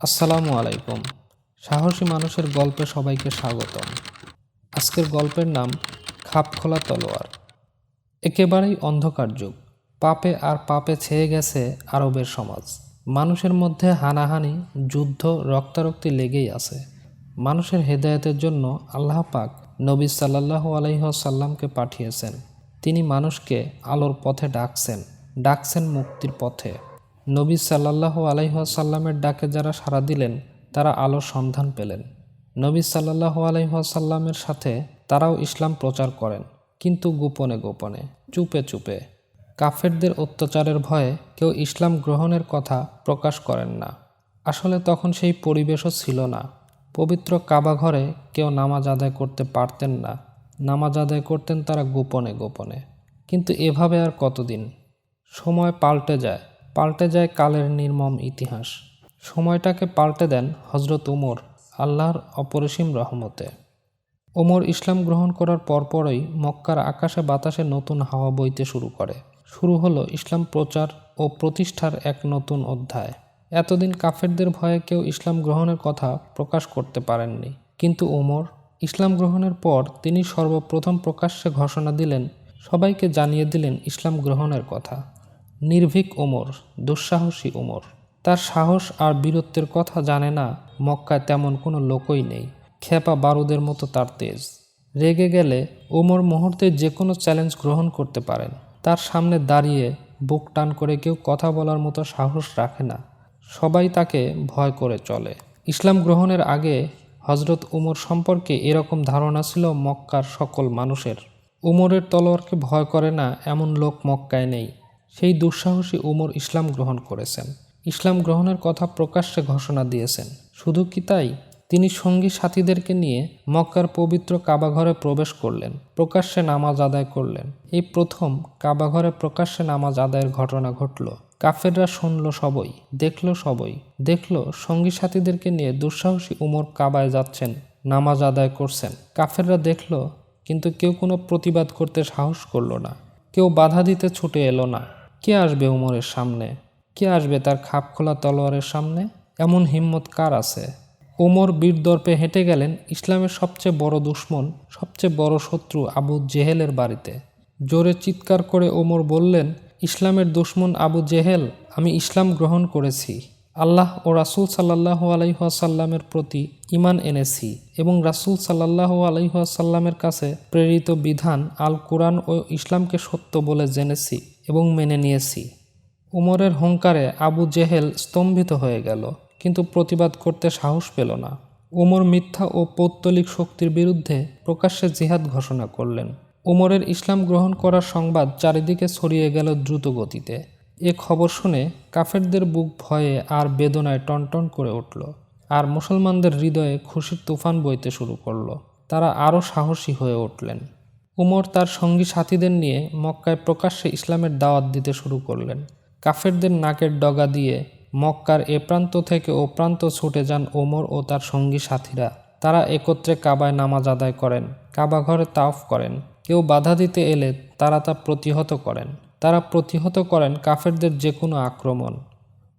আসসালামু আলাইকুম। সাহসী মানুষের গল্পে সবাইকে স্বাগতম। আজকের গল্পের নাম খাপ খোলা তলোয়ার। একেবারেই অন্ধকার যুগ। পাপে আর পাপে ছেয়ে গেছে আরবের সমাজ। মানুষের মধ্যে হানাহানি, যুদ্ধ, রক্তারক্তি লেগেই আছে। মানুষের হেদায়েতের জন্য আল্লাহ পাক নবী সাল্লাল্লাহু আলাইসাল্লামকে পাঠিয়েছেন। তিনি মানুষকে আলোর পথে ডাকছেন। ডাকছেন মুক্তির পথে। নবী সাল্লাল্লাহু আলাইসাল্লামের ডাকে যারা সাড়া দিলেন, তারা আলোর সন্ধান পেলেন। নবী সাল্লাল্লাহু আলাইসাল্লামের সাথে তারাও ইসলাম প্রচার করেন, কিন্তু গোপনে গোপনে, চুপে চুপে। কাফেরদের অত্যাচারের ভয়ে কেউ ইসলাম গ্রহণের কথা প্রকাশ করেন না। আসলে তখন সেই পরিবেশও ছিল না। পবিত্র কাবা ঘরে কেউ নামাজ আদায় করতে পারতেন না। নামাজ আদায় করতেন তারা গোপনে গোপনে। কিন্তু এভাবে আর কতদিন? সময় পাল্টে যায়। পাল্টে যায় কালের নির্মম ইতিহাস। সময়টাকে পাল্টে দেন হজরত উমর, আল্লাহর অপরিসীম রহমতে। ওমর ইসলাম গ্রহণ করার পরপরই মক্কার আকাশে বাতাসে নতুন হাওয়া বইতে শুরু করে। শুরু হলো ইসলাম প্রচার ও প্রতিষ্ঠার এক নতুন অধ্যায়। এতদিন কাফেরদের ভয়ে কেউ ইসলাম গ্রহণের কথা প্রকাশ করতে পারেননি। কিন্তু ওমর ইসলাম গ্রহণের পর তিনি সর্বপ্রথম প্রকাশ্যে ঘোষণা দিলেন, সবাইকে জানিয়ে দিলেন ইসলাম গ্রহণের কথা। নির্ভীক ওমর, দুঃসাহসী ওমর। তার সাহস আর বীরত্বের কথা জানে না, মক্কায় তেমন কোনো লোকই নেই। খেপা বারুদের মতো তার তেজ। রেগে গেলে ওমর মুহূর্তে যে কোনো চ্যালেঞ্জ গ্রহণ করতে পারেন। তার সামনে দাঁড়িয়ে বুক টান করে কেউ কথা বলার মতো সাহস রাখে না। সবাই তাকে ভয় করে চলে। ইসলাম গ্রহণের আগে হজরত উমর সম্পর্কে এরকম ধারণা ছিল মক্কার সকল মানুষের। উমরের তলোয়ারকে ভয় করে না এমন লোক মক্কায় নেই। সেই দুঃসাহসী উমর ইসলাম গ্রহণ করেছেন। ইসলাম গ্রহণের কথা প্রকাশ্যে ঘোষণা দিয়েছেন। শুধু কি তাই? তিনি সঙ্গী সাথীদেরকে নিয়ে মক্কার পবিত্র কাবাঘরে প্রবেশ করলেন, প্রকাশ্যে নামাজ আদায় করলেন। এই প্রথম কাবাঘরে প্রকাশ্যে নামাজ আদায়ের ঘটনা ঘটল। কাফেররা শুনল সবই, দেখল সবই। দেখল সঙ্গী সাথীদেরকে নিয়ে দুঃসাহসী উমর কাবায় যাচ্ছেন, নামাজ আদায় করছেন। কাফেররা দেখল, কিন্তু কেউ কোনো প্রতিবাদ করতে সাহস করল না। কেউ বাধা দিতে ছুটে এলো না। কে আসবে উমরের সামনে? কে আসবে তার খাপ খোলা তলোয়ারের সামনে? এমন হিম্মত কার আছে? ওমর বীর দর্পে হেঁটে গেলেন ইসলামের সবচেয়ে বড় দুশ্মন, সবচেয়ে বড় শত্রু আবু জেহেলের বাড়িতে। জোরে চিৎকার করে ওমর বললেন, ইসলামের দুশ্মন আবু জেহেল, আমি ইসলাম গ্রহণ করেছি। আল্লাহ ও রাসুল সাল্লাহ আলাইহাসাল্লামের প্রতি ইমান এনেছি এবং রাসুল সাল্লাহ আলাইহাসাল্লামের কাছে প্রেরিত বিধান আল কোরআন ও ইসলামকে সত্য বলে জেনেছি। এবং মেনে নিয়েছি। উমরের হুঙ্কারে আবু জেহেল স্তম্ভিত হয়ে গেল, কিন্তু প্রতিবাদ করতে সাহস পেল না। উমর মিথ্যা ও পৌত্তলিক শক্তির বিরুদ্ধে প্রকাশ্যে জিহাদ ঘোষণা করলেন। উমরের ইসলাম গ্রহণ করার সংবাদ চারিদিকে ছড়িয়ে গেল দ্রুত গতিতে। এ খবর শুনে কাফেরদের বুক ভয়ে আর বেদনায় টনটন করে উঠল, আর মুসলমানদের হৃদয়ে খুশির তুফান বইতে শুরু করল। তারা আরও সাহসী হয়ে উঠলেন। উমর তার সঙ্গী সাথীদের নিয়ে মক্কায় প্রকাশ্যে ইসলামের দাওয়াত দিতে শুরু করলেন। কাফেরদের নাকের ডগা দিয়ে মক্কার এ প্রান্ত থেকে ও প্রান্ত ছুটে যান ওমর ও তার সঙ্গী সাথীরা। তারা একত্রে কাবায় নামাজ আদায় করেন, কাবা ঘরে তাওফ করেন। কেউ বাধা দিতে এলে তারা তা প্রতিহত করেন। তারা প্রতিহত করেন কাফেরদের যে কোনো আক্রমণ।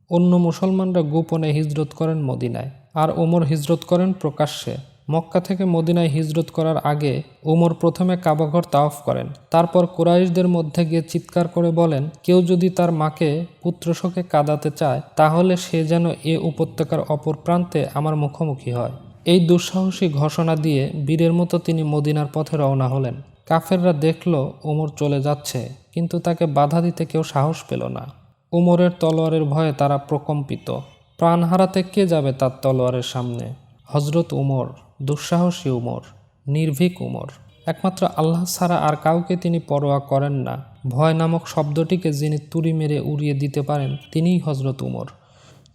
অন্য মুসলমানরা গোপনে হিজরত করেন মদিনায়। আর ওমর হিজরত করেন প্রকাশ্যে। মক্কা থেকে মদিনায় হিজরত করার আগে ওমর প্রথমে কাবাঘর তাওফ করেন। তারপর কুরাইশদের মধ্যে গিয়ে চিৎকার করে বলেন, কেউ যদি তার মাকে পুত্রশোকে কাঁদাতে চায়, তাহলে সে যেন এ উপত্যকার অপর প্রান্তে আমার মুখোমুখি হয়। এই দুঃসাহসী ঘোষণা দিয়ে বীরের মতো তিনি মদিনার পথে রওনা হলেন। কাফেররা দেখল ওমর চলে যাচ্ছে, কিন্তু তাকে বাধা দিতে কেউ সাহস পেল না। উমরের তলোয়ারের ভয়ে তারা প্রকম্পিত। প্রাণ হারাতে কে যাবে তার তলোয়ারের সামনে? হজরত উমর দুঃসাহসী উমর, নির্ভীক উমর। একমাত্র আল্লাহ ছাড়া আর কাউকে তিনি পরোয়া করেন না। ভয় নামক শব্দটিকে যিনি তুড়ি মেরে উড়িয়ে দিতে পারেন, তিনিই হজরত উমর।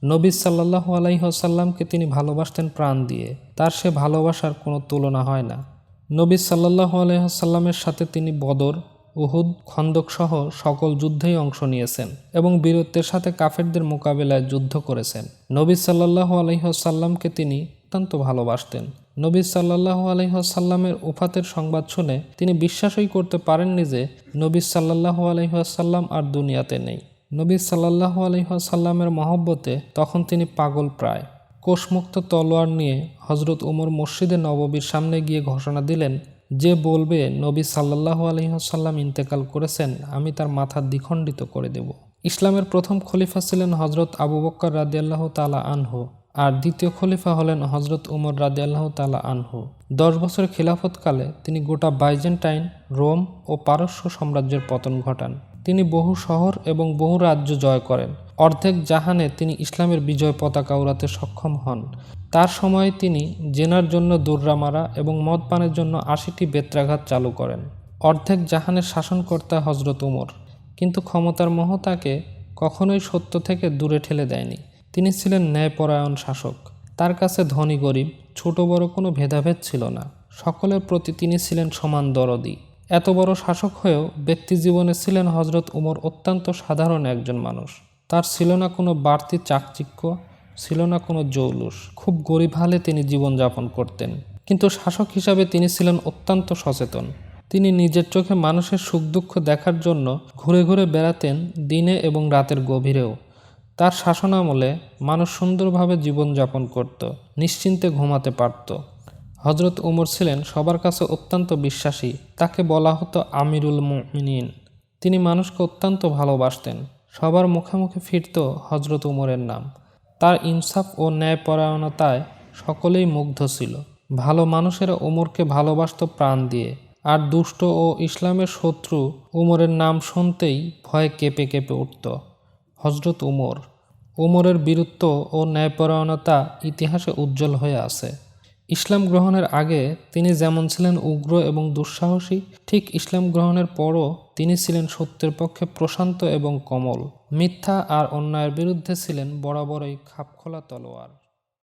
নবী সাল্লাহ আলাইসাল্লামকে তিনি ভালোবাসতেন প্রাণ দিয়ে, তার সে ভালোবাসার কোনো তুলনা হয় না। নবী সাল্লাহ আলাইসাল্লামের সাথে তিনি বদর, উহুদ খন্দকসহ সকল যুদ্ধেই অংশ নিয়েছেন এবং বীরত্বের সাথে কাফেরদের মোকাবেলায় যুদ্ধ করেছেন। নবী সাল্লাহ আলহিহসাল্লামকে তিনি অত্যন্ত ভালোবাসতেন। নবী সাল্লাহ আলহিহসাল্লামের উফাতের সংবাদ শুনে তিনি বিশ্বাসই করতে পারেননি যে নবী সাল্লাহ আলহিহাসাল্লাম আর দুনিয়াতে নেই। নবী সাল্লাহ আলহিহাসাল্লামের মহব্বতে তখন তিনি পাগল প্রায়। কোষমুক্ত তলোয়ার নিয়ে হজরত উমর মসজিদে নববীর সামনে গিয়ে ঘোষণা দিলেন, যে বলবে নবী সাল্লাহু আলহিহাসাল্লাম ইন্তেকাল করেছেন, আমি তার মাথা দ্বিখণ্ডিত করে দেব। ইসলামের প্রথম খলিফা ছিলেন হজরত আবু বক্কর রাদিয়াল্লাহ তালা আনহু। আর দ্বিতীয় খলিফা হলেন হজরত উমর রাদিয়াল্লাহ তালা আনহু। দশ বছর খিলাফতকালে তিনি গোটা বাইজেন্টাইন, রোম ও পারস্য সাম্রাজ্যের পতন ঘটান। তিনি বহু শহর এবং বহু রাজ্য জয় করেন। অর্ধেক জাহানে তিনি ইসলামের বিজয় পতাকা উড়াতে সক্ষম হন। তার সময়ে তিনি জেনার জন্য দুর্রা মারা এবং মদ পানের জন্য আশিটি বেত্রাঘাত চালু করেন। অর্ধেক জাহানের শাসনকর্তা হজরত উমর। কিন্তু ক্ষমতার মোহ তাকে কখনোই সত্য থেকে দূরে ঠেলে দেয়নি। তিনি ছিলেন ন্যায়পরায়ণ শাসক। তার কাছে ধনী গরিব, ছোট বড় কোনো ভেদাভেদ ছিল না। সকলের প্রতি তিনি ছিলেন সমান দরদি। এত বড় শাসক হয়েও ব্যক্তি জীবনে ছিলেন হজরত উমর অত্যন্ত সাধারণ একজন মানুষ। তার ছিল না কোনো বাড়তি চাকচিক্য, ছিল না কোনো জৌলুস। খুব গরিব হালে তিনি জীবনযাপন করতেন। কিন্তু শাসক হিসাবে তিনি ছিলেন অত্যন্ত সচেতন। তিনি নিজের চোখে মানুষের সুখ দুঃখ দেখার জন্য ঘুরে ঘুরে বেড়াতেন দিনে এবং রাতের গভীরেও। তার শাসনামলে মানুষ সুন্দরভাবে জীবনযাপন করত, নিশ্চিন্তে ঘুমাতে পারত। হজরত উমর ছিলেন সবার কাছে অত্যন্ত বিশ্বাসী, তাকে বলা হতো আমিরুল মুমিনিন। তিনি মানুষকে অত্যন্ত ভালোবাসতেন। সবার মুখে মুখে ফিরত হজরত উমরের নাম। তার ইনসাফ ও ন্যায়পরায়ণতায় সকলেই মুগ্ধ ছিল। ভালো মানুষেরা উমরকে ভালোবাসত প্রাণ দিয়ে, আর দুষ্ট ও ইসলামের শত্রু উমরের নাম শুনতেই ভয়ে কেঁপে কেঁপে উঠত। হজরত উমর উমরের বীরত্ব ও ন্যায়পরায়ণতা ইতিহাসে উজ্জ্বল হয়ে আছে। ইসলাম গ্রহণের আগে তিনি যেমন ছিলেন উগ্র এবং দুঃসাহসী, ঠিক ইসলাম গ্রহণের পরও তিনি ছিলেন সত্যের পক্ষে প্রশান্ত এবং কমল। মিথ্যা আর অন্যায়ের বিরুদ্ধে ছিলেন বরাবরই খাপখোলা তলোয়ার।